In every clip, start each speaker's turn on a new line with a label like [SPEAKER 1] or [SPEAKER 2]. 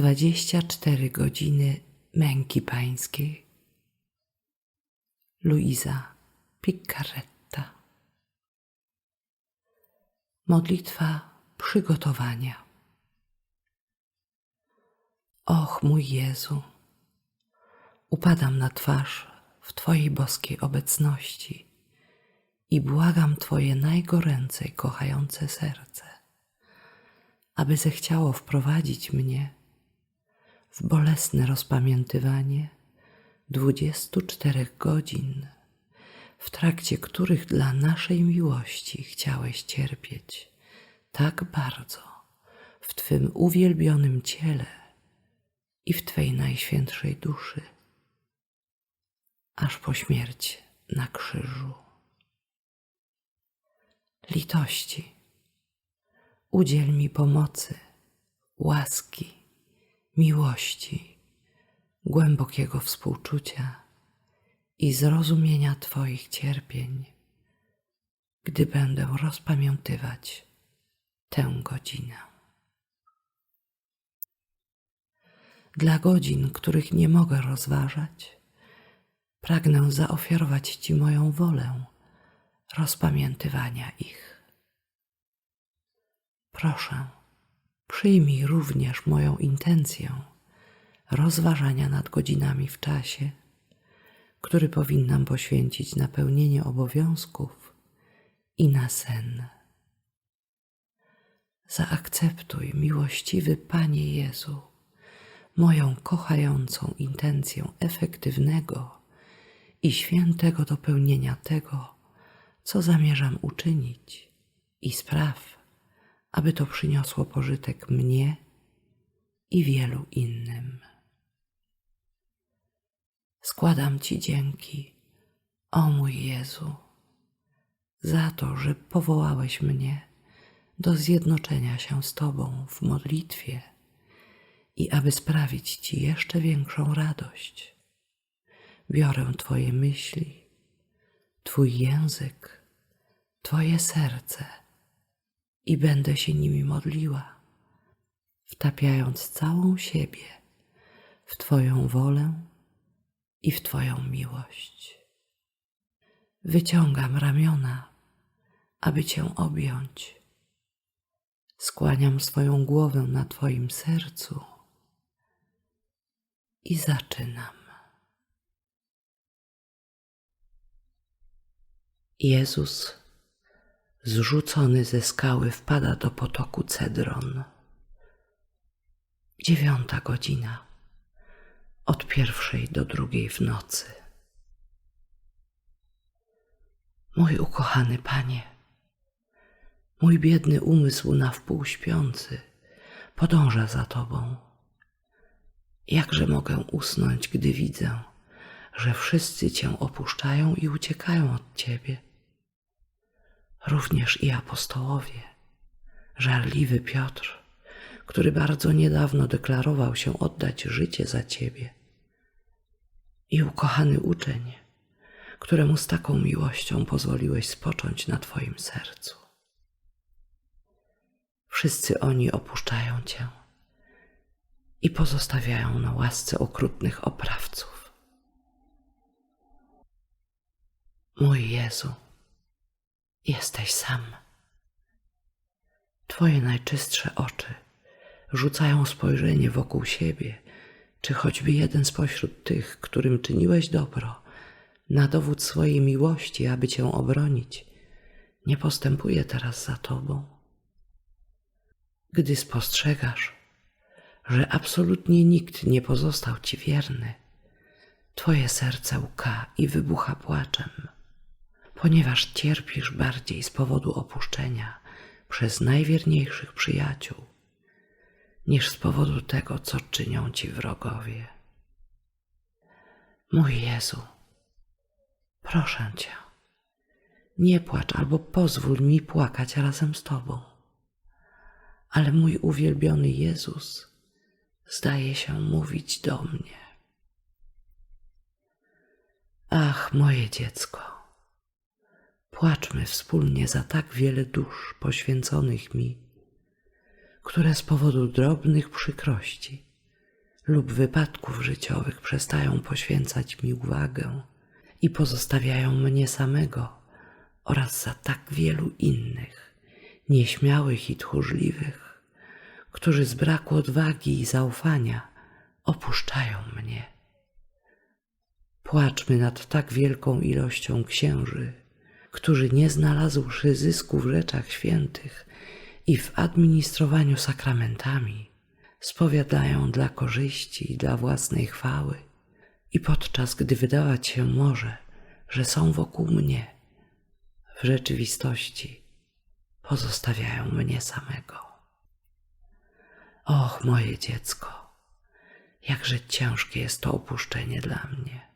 [SPEAKER 1] dwadzieścia cztery godziny męki pańskiej. Luiza Piccarretta Modlitwa przygotowania Och mój Jezu, upadam na twarz w Twojej boskiej obecności i błagam Twoje najgoręcej kochające serce, aby zechciało wprowadzić mnie w bolesne rozpamiętywanie dwudziestu czterech godzin, w trakcie których dla naszej miłości chciałeś cierpieć tak bardzo w Twym uwielbionym ciele i w Twej najświętszej duszy, aż po śmierć na krzyżu. Litości, udziel mi pomocy, łaski, miłości, głębokiego współczucia i zrozumienia Twoich cierpień, gdy będę rozpamiętywać tę godzinę. Dla godzin, których nie mogę rozważać, pragnę zaofiarować Ci moją wolę rozpamiętywania ich. Proszę, przyjmij również moją intencję rozważania nad godzinami w czasie, który powinnam poświęcić na pełnienie obowiązków i na sen. Zaakceptuj, miłościwy Panie Jezu, moją kochającą intencję efektywnego i świętego dopełnienia tego, co zamierzam uczynić, i spraw, aby to przyniosło pożytek mnie i wielu innym. Składam Ci dzięki, o mój Jezu, za to, że powołałeś mnie do zjednoczenia się z Tobą w modlitwie i aby sprawić Ci jeszcze większą radość. Biorę Twoje myśli, Twój język, Twoje serce i będę się nimi modliła, wtapiając całą siebie w Twoją wolę i w Twoją miłość. Wyciągam ramiona, aby Cię objąć. Skłaniam swoją głowę na Twoim sercu i zaczynam. Jezus, zrzucony ze skały, wpada do potoku Cedron. Dziewiąta godzina, od pierwszej do drugiej w nocy. Mój ukochany Panie, mój biedny umysł na wpół śpiący podąża za Tobą. Jakże mogę usnąć, gdy widzę, że wszyscy Cię opuszczają i uciekają od Ciebie? Również i apostołowie, żarliwy Piotr, który bardzo niedawno deklarował się oddać życie za Ciebie, i ukochany uczeń, któremu z taką miłością pozwoliłeś spocząć na Twoim sercu. Wszyscy oni opuszczają Cię i pozostawiają na łasce okrutnych oprawców. Mój Jezu, jesteś sam. Twoje najczystsze oczy rzucają spojrzenie wokół siebie, czy choćby jeden spośród tych, którym czyniłeś dobro, na dowód swojej miłości, aby Cię obronić, nie postępuje teraz za Tobą. Gdy spostrzegasz, że absolutnie nikt nie pozostał Ci wierny, Twoje serce łka i wybucha płaczem, ponieważ cierpisz bardziej z powodu opuszczenia przez najwierniejszych przyjaciół, niż z powodu tego, co czynią Ci wrogowie. Mój Jezu, proszę Cię, nie płacz albo pozwól mi płakać razem z Tobą. Ale mój uwielbiony Jezus zdaje się mówić do mnie. Ach, moje dziecko, płaczmy wspólnie za tak wiele dusz poświęconych mi, które z powodu drobnych przykrości lub wypadków życiowych przestają poświęcać mi uwagę i pozostawiają mnie samego oraz za tak wielu innych, nieśmiałych i tchórzliwych, którzy z braku odwagi i zaufania opuszczają mnie. Płaczmy nad tak wielką ilością księży, którzy nie znalazłszy zysku w rzeczach świętych i w administrowaniu sakramentami, spowiadają dla korzyści i dla własnej chwały, i podczas gdy wydawać się może, że są wokół mnie, w rzeczywistości pozostawiają mnie samego. Och, moje dziecko, jakże ciężkie jest to opuszczenie dla mnie.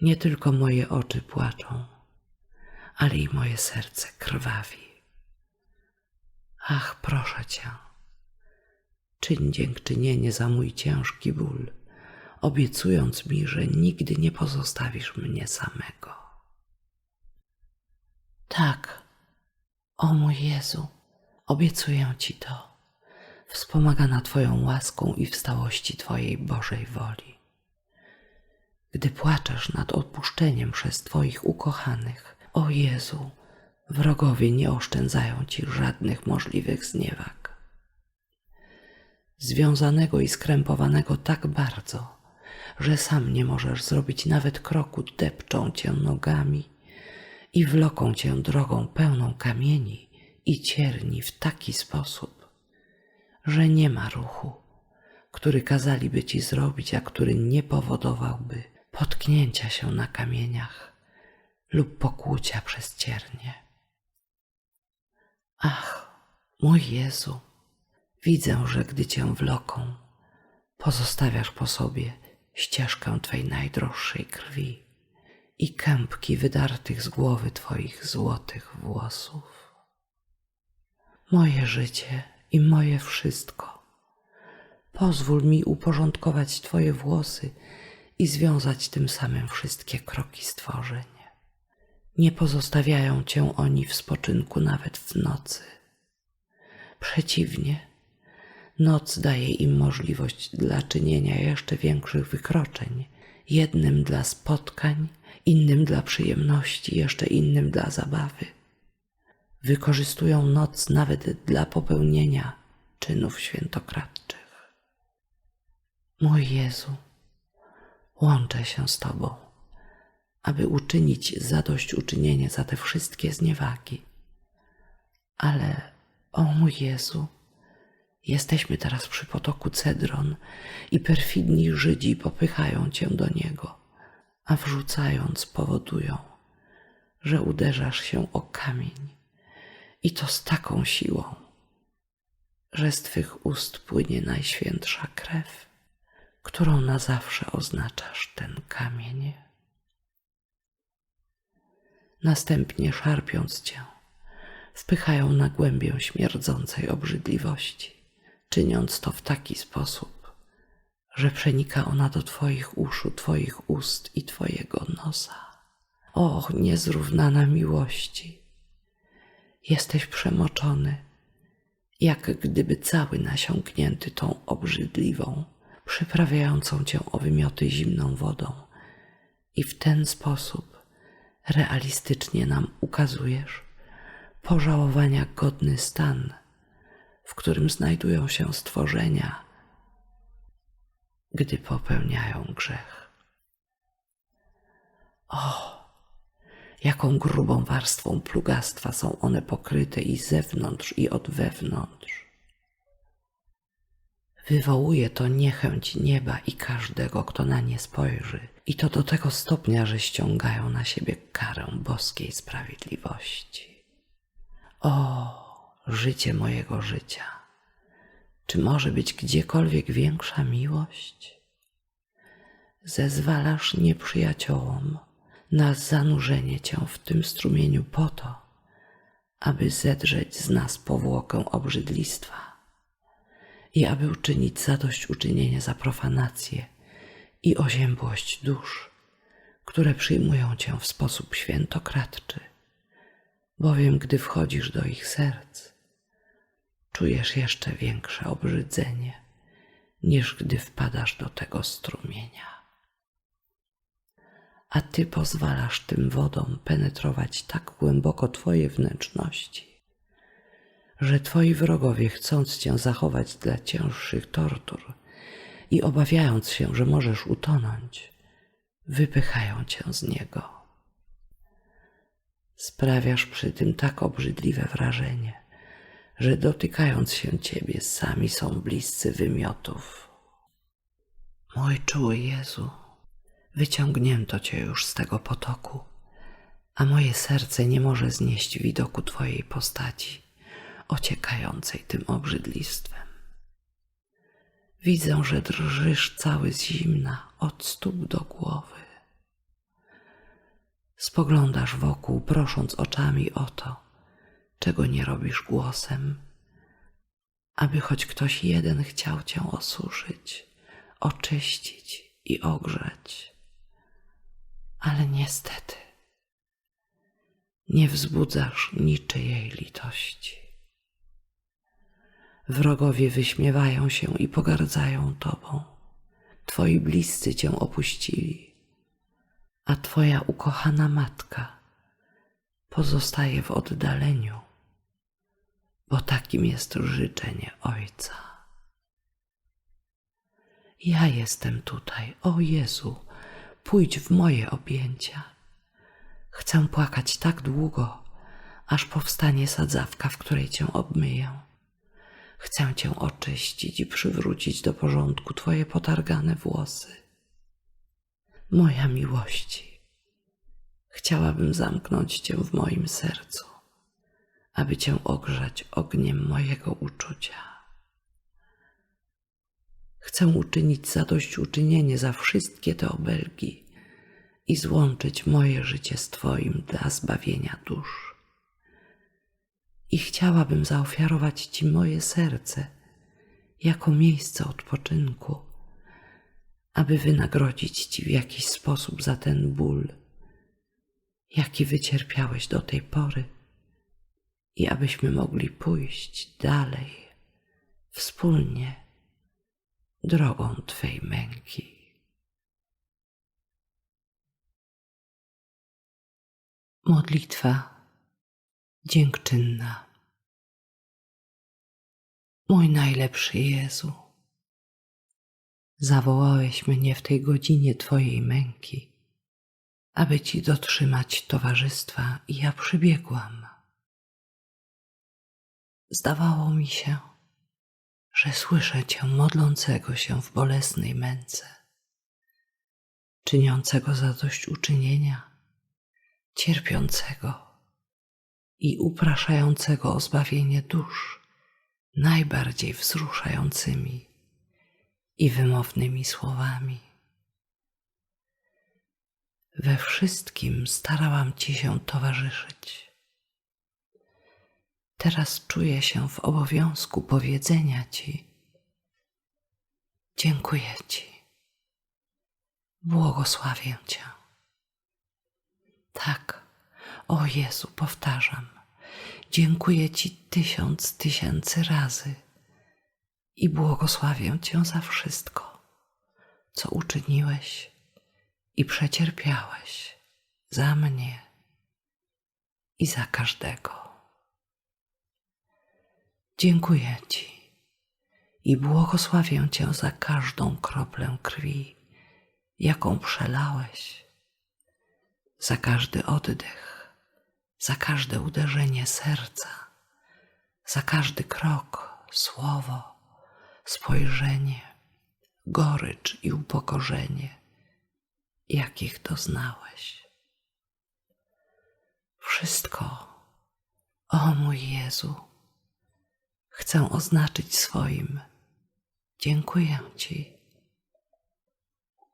[SPEAKER 1] Nie tylko moje oczy płaczą, ale i moje serce krwawi. Ach, proszę cię, czyń dziękczynienie za mój ciężki ból, obiecując mi, że nigdy nie pozostawisz mnie samego. Tak, o mój Jezu, obiecuję Ci to, wspomagana Twoją łaską i w stałości Twojej Bożej woli. Gdy płaczesz nad odpuszczeniem przez Twoich ukochanych, o Jezu, wrogowie nie oszczędzają Ci żadnych możliwych zniewag. Związanego i skrępowanego tak bardzo, że sam nie możesz zrobić nawet kroku, depczą Cię nogami i wloką Cię drogą pełną kamieni i cierni w taki sposób, że nie ma ruchu, który kazaliby Ci zrobić, a który nie powodowałby potknięcia się na kamieniach lub pokłucia przez ciernie. Ach, mój Jezu, widzę, że gdy Cię wloką, pozostawiasz po sobie ścieżkę Twej najdroższej krwi i kępki wydartych z głowy Twoich złotych włosów. Moje życie i moje wszystko. Pozwól mi uporządkować Twoje włosy i związać tym samym wszystkie kroki stworzeń. Nie pozostawiają Cię oni w spoczynku nawet w nocy. Przeciwnie, noc daje im możliwość dla czynienia jeszcze większych wykroczeń, jednym dla spotkań, innym dla przyjemności, jeszcze innym dla zabawy. Wykorzystują noc nawet dla popełnienia czynów świętokradczych. Mój Jezu, łączę się z Tobą, aby uczynić zadośćuczynienie za te wszystkie zniewagi. Ale, o mój Jezu, jesteśmy teraz przy potoku Cedron i perfidni Żydzi popychają Cię do niego, a wrzucając powodują, że uderzasz się o kamień i to z taką siłą, że z Twych ust płynie najświętsza krew którą na zawsze oznaczasz ten kamień. Następnie szarpiąc cię, wpychają na głębię śmierdzącej obrzydliwości, czyniąc to w taki sposób, że przenika ona do Twoich uszu, Twoich ust i Twojego nosa. O, niezrównana miłości! Jesteś przemoczony, jak gdyby cały nasiąknięty tą obrzydliwą, przyprawiającą cię o wymioty zimną wodą i w ten sposób realistycznie nam ukazujesz pożałowania godny stan, w którym znajdują się stworzenia, gdy popełniają grzech. O, jaką grubą warstwą plugastwa są one pokryte i zewnątrz, i od wewnątrz. Wywołuje to niechęć nieba i każdego, kto na nie spojrzy, i to do tego stopnia, że ściągają na siebie karę boskiej sprawiedliwości. O, życie mojego życia! Czy może być gdziekolwiek większa miłość? Zezwalasz nieprzyjaciołom na zanurzenie cię w tym strumieniu po to, aby zedrzeć z nas powłokę obrzydlistwa i aby uczynić zadośćuczynienie za profanację i oziębłość dusz, które przyjmują Cię w sposób świętokradczy, bowiem gdy wchodzisz do ich serc, czujesz jeszcze większe obrzydzenie, niż gdy wpadasz do tego strumienia. A ty pozwalasz tym wodom penetrować tak głęboko twoje wnętrzności, że twoi wrogowie, chcąc cię zachować dla cięższych tortur i obawiając się, że możesz utonąć, wypychają cię z niego. Sprawiasz przy tym tak obrzydliwe wrażenie, że dotykając się ciebie, sami są bliscy wymiotów. Mój czuły Jezu, wyciągnięto cię już z tego potoku, a moje serce nie może znieść widoku twojej postaci, ociekającej tym obrzydlistwem. Widzę, że drżysz cały z zimna od stóp do głowy. Spoglądasz wokół, prosząc oczami o to, czego nie robisz głosem, aby choć ktoś jeden chciał cię osuszyć, oczyścić i ogrzać. Ale niestety nie wzbudzasz niczyjej litości. Wrogowie wyśmiewają się i pogardzają tobą. Twoi bliscy cię opuścili, a twoja ukochana matka pozostaje w oddaleniu, bo takim jest życzenie Ojca. Ja jestem tutaj, o Jezu, pójdź w moje objęcia. Chcę płakać tak długo, aż powstanie sadzawka, w której cię obmyję. Chcę cię oczyścić i przywrócić do porządku twoje potargane włosy. Moja miłości, chciałabym zamknąć cię w moim sercu, aby cię ogrzać ogniem mojego uczucia. Chcę uczynić zadośćuczynienie za wszystkie te obelgi i złączyć moje życie z Twoim dla zbawienia dusz. I chciałabym zaofiarować Ci moje serce jako miejsce odpoczynku, aby wynagrodzić Ci w jakiś sposób za ten ból, jaki wycierpiałeś do tej pory, i abyśmy mogli pójść dalej, wspólnie, drogą Twej męki. Modlitwa dziękczynna. Mój najlepszy Jezu, zawołałeś mnie w tej godzinie Twojej męki, aby Ci dotrzymać towarzystwa, i ja przybiegłam. Zdawało mi się, że słyszę Cię modlącego się w bolesnej męce, czyniącego zadośćuczynienia, cierpiącego i upraszającego o zbawienie dusz najbardziej wzruszającymi i wymownymi słowami. We wszystkim starałam Ci się towarzyszyć. Teraz czuję się w obowiązku powiedzenia Ci: Dziękuję Ci, błogosławię Cię. Tak, o Jezu, powtarzam, dziękuję Ci tysiąc tysięcy razy i błogosławię Cię za wszystko, co uczyniłeś i przecierpiałeś za mnie i za każdego. Dziękuję Ci i błogosławię Cię za każdą kroplę krwi, jaką przelałeś, za każdy oddech, za każde uderzenie serca, za każdy krok, słowo, spojrzenie, gorycz i upokorzenie, jakich doznałeś. Wszystko, o mój Jezu, chcę oznaczyć swoim. Dziękuję Ci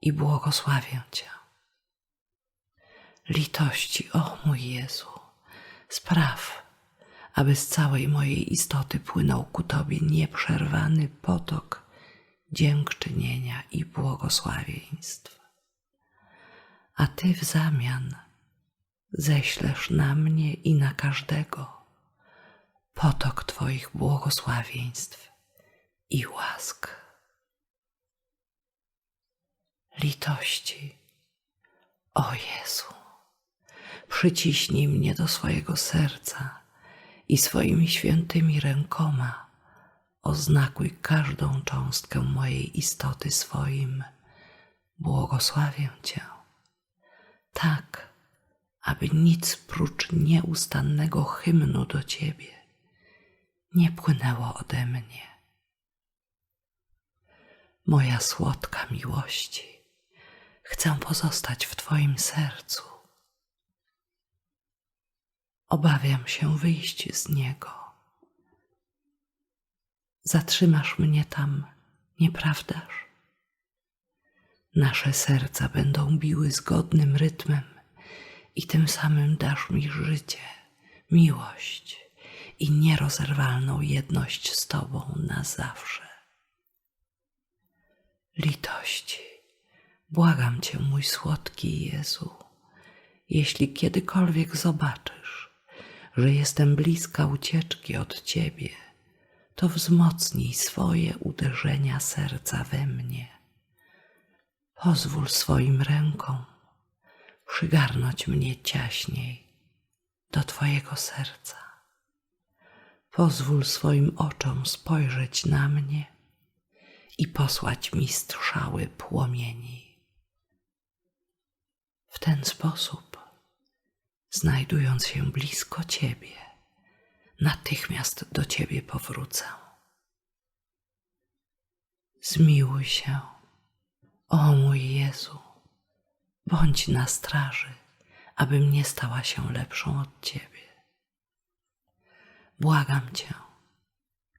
[SPEAKER 1] i błogosławię Cię. Litości, o mój Jezu, spraw, aby z całej mojej istoty płynął ku Tobie nieprzerwany potok dziękczynienia i błogosławieństw. A Ty w zamian ześlesz na mnie i na każdego potok Twoich błogosławieństw i łask. litości. O Jezu, przyciśnij mnie do swojego serca i swoimi świętymi rękoma oznakuj każdą cząstkę mojej istoty swoim. Błogosławię Cię, tak, aby nic prócz nieustannego hymnu do Ciebie nie płynęło ode mnie. Moja słodka miłości, chcę pozostać w Twoim sercu. Obawiam się wyjść z niego. Zatrzymasz mnie tam, nieprawdaż? Nasze serca będą biły zgodnym rytmem i tym samym dasz mi życie, miłość i nierozerwalną jedność z Tobą na zawsze. Litości, błagam Cię, mój słodki Jezu, jeśli kiedykolwiek zobaczysz, że jestem bliska ucieczki od Ciebie, to wzmocnij swoje uderzenia serca we mnie. Pozwól swoim rękom przygarnąć mnie ciaśniej do Twojego serca. Pozwól swoim oczom spojrzeć na mnie i posłać mi strzały płomieni. W ten sposób, znajdując się blisko Ciebie, natychmiast do Ciebie powrócę. Zmiłuj się, o mój Jezu, bądź na straży, abym nie stała się lepszą od Ciebie. Błagam Cię,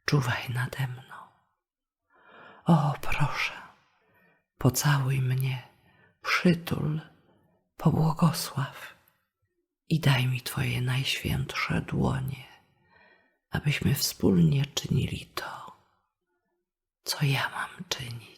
[SPEAKER 1] czuwaj nade mną. O, proszę, pocałuj mnie, przytul, pobłogosław i daj mi Twoje najświętsze dłonie, abyśmy wspólnie czynili to, co ja mam czynić.